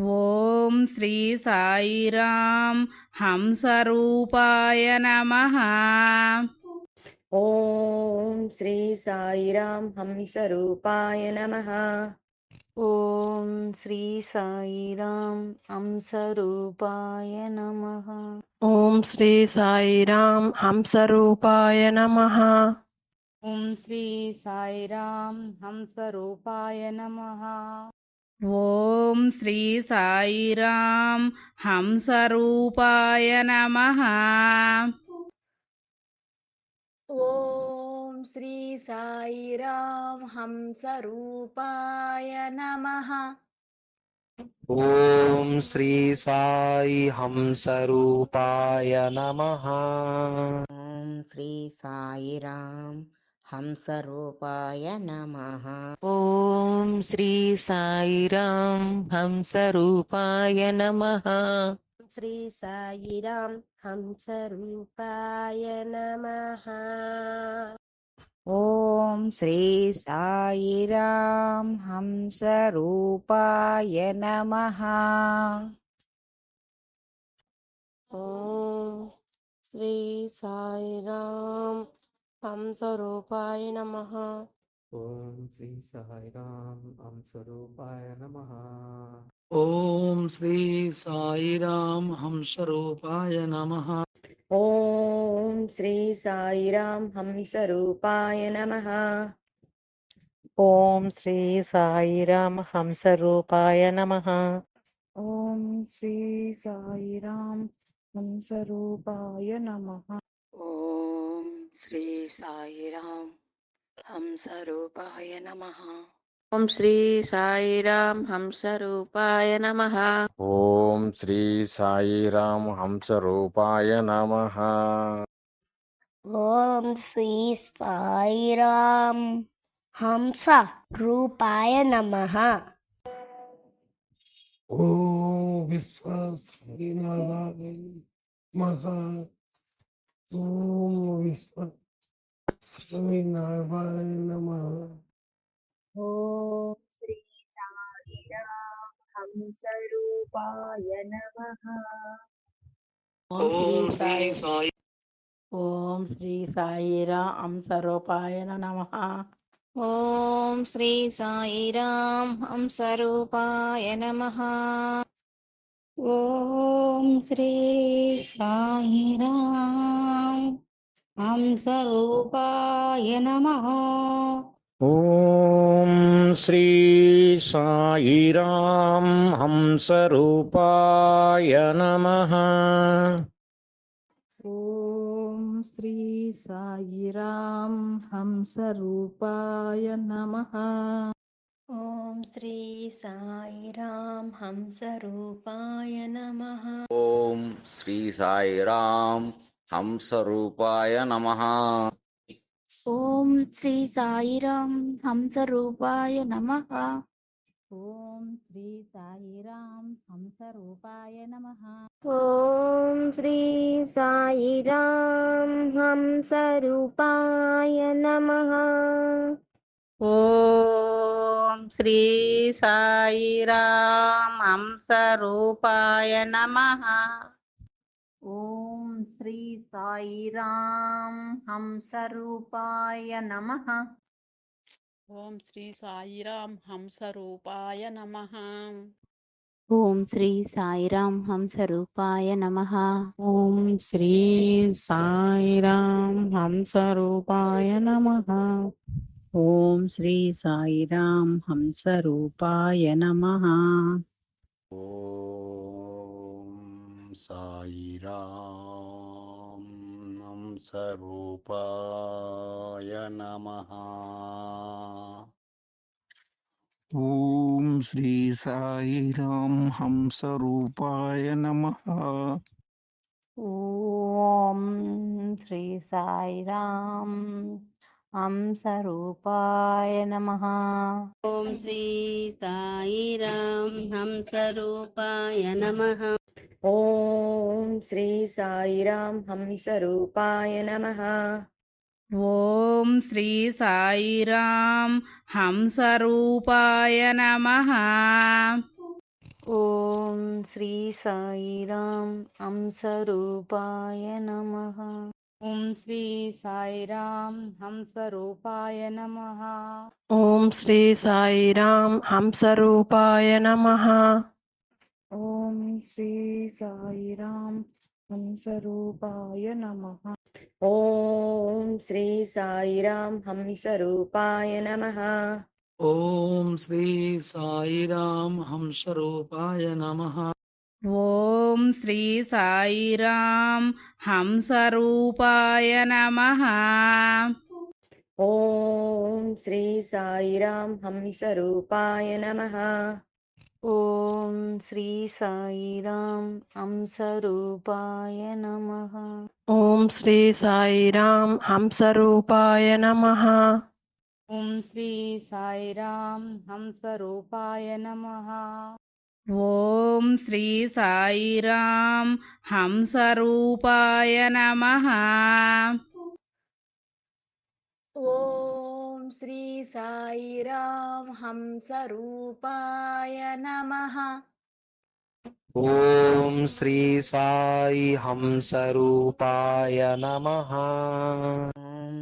ఓం శ్రీ సాయిరాం హంసరూపాయ నమ. ఓం శ్రీ సాయిరాం హంసరూపాయ నమః. ఓం శ్రీ సాయిరాం హంసరూపాయ నమః. ఓం శ్రీ సాయిరాం హంసరూపాయ నమ. ఓం శ్రీ సాయిరాం హంసరూపాయ నమ. श्री साई हंसरूपाय नमः। ॐ श्री साई हंसरूपाय नमः। ॐ श्री साई हंसरूपाय नमः। श्री साई హంసరూపాయ నమః. ఓం శ్రీ సాయిరాం హంసరూపాయ నమః. శ్రీ సాయిరాం హంసరూపాయ నమః. ఓం శ్రీ సాయిరాం హంసరూపాయ నమః. ఓం శ్రీ సాయిరాం हम स्वरूपाय नमः। ॐ श्री साई राम हम स्वरूपाय नमः। ॐ श्री साई राम हम स्वरूपाय नमः। ॐ श्री साई राम हम स्वरूपाय नमः। ॐ श्री साई राम हम स्वरूपाय नमः। ॐ श्री साई राम हम स्वरूपाय नमः। ఓం శ్రీ సాయిరాం హంసరూపాయ నమః ఓం శ్రీ సాయిరాం హంసరూపాయ నమ ఓం శ్రీ సాయిరాం హంసరూపాయ నమ ఓం శ్రీ సాయిరాం హంస రూపాయ నమ ఓ విశ్వ సాయినాథాయ మహా ఓం విశ్వ సాయినాథాయ నమ ఓం శ్రీ సాయిరాం హంసరూపాయ నమః ఓం శ్రీ సాయి ఓం శ్రీ సాయిరాం హంసరూపాయ నమ ఓం శ్రీ సాయిరాం హంసరూపాయ నమః ఓం శ్రీ సాయిరాం హంసరూపాయ నమః. ఓం శ్రీ సాయిరాం హంసరూపాయ నమ. ఓం శ్రీ సాయిరాం హంసరూపాయ నమః. ॐ श्री साईराम हंसरूपाय नमः। ॐ श्री साईराम हंसरूपाय नमः। ॐ श्री साईराम हंसरूपाय नमः। ॐ श्री साईराम हंसरूपाय नमः। ॐ श्री साईराम हंसरूपाय नमः। ఓం శ్రీ సాయిరాం హంసరూపాయ నమ. ఓం శ్రీ సాయిరాం హంసరూపాయ నమః. ఓం శ్రీ సాయిరాం హంసరూపాయ నమ. ఓం శ్రీ సాయిరాం హంసరూపాయ నమః. ఓం శ్రీ సాయిరాం హంసరూపాయ నమ. ఓం శ్రీ సాయిరాం హంస రూపాయ నమ సాయిరాం హంస రూపాయ నమ. ఓం శ్రీ సాయిరాం హంస రూపాయ నమ. ఓం శ్రీ సాయిరాం హంసరూపాయ నమః. ఓం శ్రీ సాయిరాం హంసరూపాయ నమః. ఓం శ్రీ సాయిరాం హంసరూపాయ నమః. ఓం శ్రీ సాయిరాం హంసరూపాయ నమ. ఓం ఓం శ్రీ సాయిరాం హంసరూపాయ నమః. ఓం శ్రీ సాయిరాం హంసరూపాయ నమః ఓం శ్రీ సాయిరాం హంసరూపాయ నమః ఓం శ్రీ సాయిరాం హంసరూపాయ నమః ఓం శ్రీ సాయిరాం హంసరూపాయ నమః ఓం శ్రీ సాయిరాం హంసరూపాయ నమ ఓం శ్రీ సాయిరాం హంసరూపాయ నమ. ఓం శ్రీ సాయిరాం హంసరూపాయ నమః. ఓం శ్రీ సాయిరాం హంసరూపాయ నమః. ఓం శ్రీ సాయిరాం హంసరూపాయ నమః. ఓం శ్రీ సాయిరాం హంసరూపాయ నమః. श्री साई हंसरूपाय नमः। ॐ श्री साई हंसरूपाय नमः। ॐ श्री साई हंसरूपाय नमः।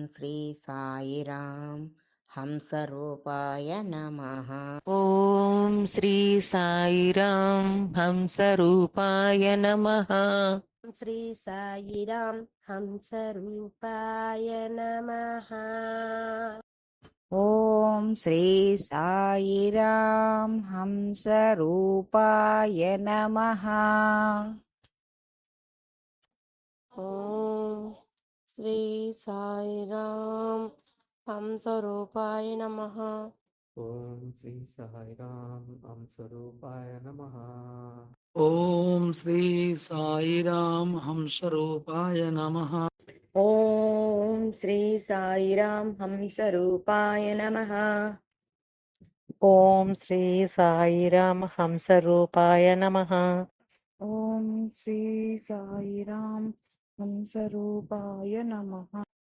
श्री साई राम् హంసరూపాయ నమః. ఓం శ్రీ సాయిరాం హంసరూపాయ నమః. శ్రీ సాయిరాం హంసరూపాయ నమః. ఓం శ్రీ సాయిరాం హంసరూపాయ నమః. ఓం శ్రీ సాయిరాం హంసరూపాయ నమః ఓం శ్రీ సాయిరాం హంసరూపాయ నమః ఓం శ్రీ సాయిరాం హంసరూపాయ నమ ఓం శ్రీ సాయిరాం హంసరూపాయ నమః ఓం శ్రీ సాయిరాం హంసరూపాయ నమః ఓం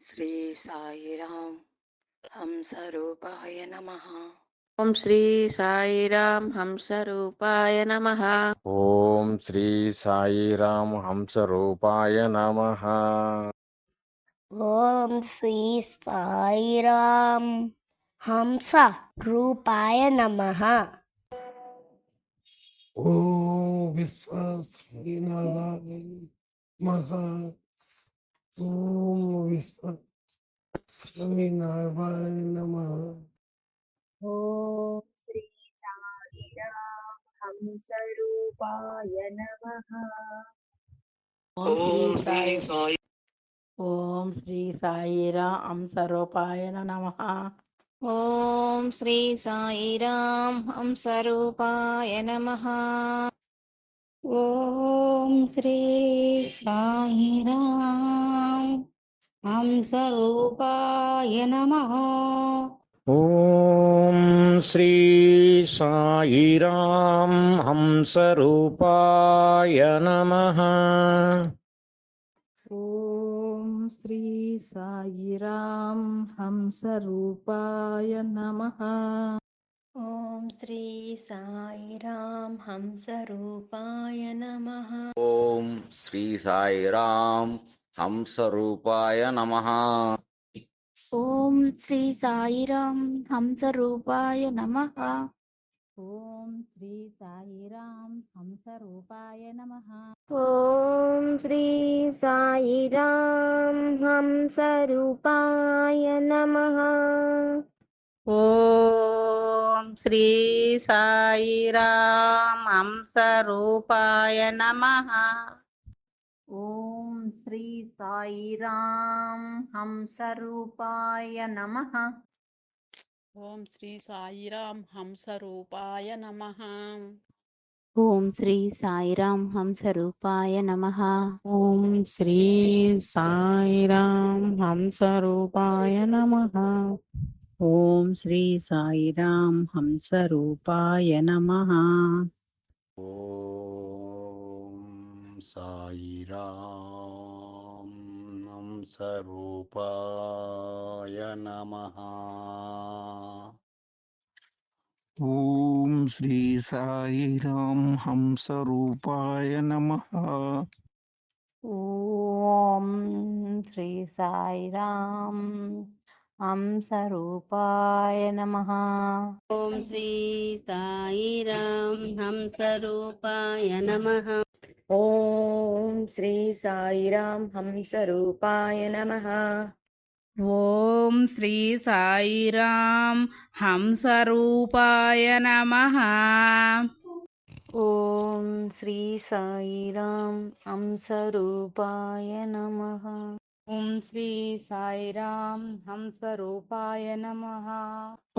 శ్రీ సాయిరాం హంసరూపాయ నమః ఓం శ్రీ సాయిరాం హంసరూపాయ నమః ఓం శ్రీ సాయిరాం హంసరూపాయ నమః ఓం శ్రీ సాయిరాం హంసరూపాయ నమః ఓం శ్రీ సాయిరాం హంస రూపాయ నమః ఓ విశ్వ సాయినాథాయ మహా ఓం విశ్వ సాయినాథాయ నమ ఓం శ్రీ సాయిరాం హంస ఓం శ్రీ సాయి ఓం శ్రీ సాయిరాం హంసరూపాయ నమ ఓం శ్రీ సాయిరాం హంసరూపాయ నమ ఓం శ్రీ సాయిరాం హంసరూపాయ నమః. ఓం శ్రీ సాయిరాం హంసరూపాయ నమః. ఓం శ్రీ సాయిరాం హంసరూపాయ నమ. ఓం శ్రీ సాయిరాం హంసరూపాయ నమః. ఓం శ్రీ సాయిరాం హంసరూపాయ నమః. ఓం శ్రీ సాయిరాం హంసరూపాయ నమః. ఓం శ్రీ సాయిరాం హంసరూపాయ నమ. ఓం శ్రీ సాయిరాం హంసరూపాయ నమః. ఓం శ్రీ సాయిరాం హంసరూపాయ నమ. ఓం శ్రీ సాయిరాం హంసరూపాయ నమ. ఓం శ్రీ సాయిరాం హంసరూపాయ నమః. ఓం శ్రీ సాయిరాం హంసరూపాయ నమః. ఓం శ్రీ సాయిరాం హంసరూపాయ నమః. ఓం శ్రీ సాయిరాం హంసరూపాయ నమః. ఓం సాయిరాం హంసరూపాయ నమః. ఓం శ్రీ సాయిరాం హంసరూపాయ నమ. ఓం శ్రీ సాయిరాం హంసరూపాయ నమ. ఓం శ్రీ సాయిరాం హంసరూపాయ నమ. ఓం శ్రీ సాయిరాం హంసరూపాయ నమః. ఓం శ్రీ సాయిరాం హంసరూపాయ నమ. ఓం శ్రీ సాయిరాం హంసరూపాయ నమ. ఓం శ్రీ సాయిరాం హంసరూపాయ నమ.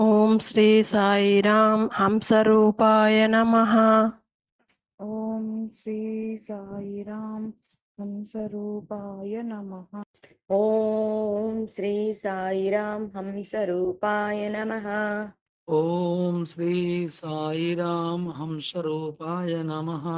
ఓం శ్రీ సాయిరాం హంసరూపాయ నమ. ఓం శ్రీ సాయిరాం హంసరూపాయ నమః ఓం శ్రీ సాయిరాం హంసరూపాయ నమః ఓం శ్రీ సాయిరాం హంసరూపాయ నమ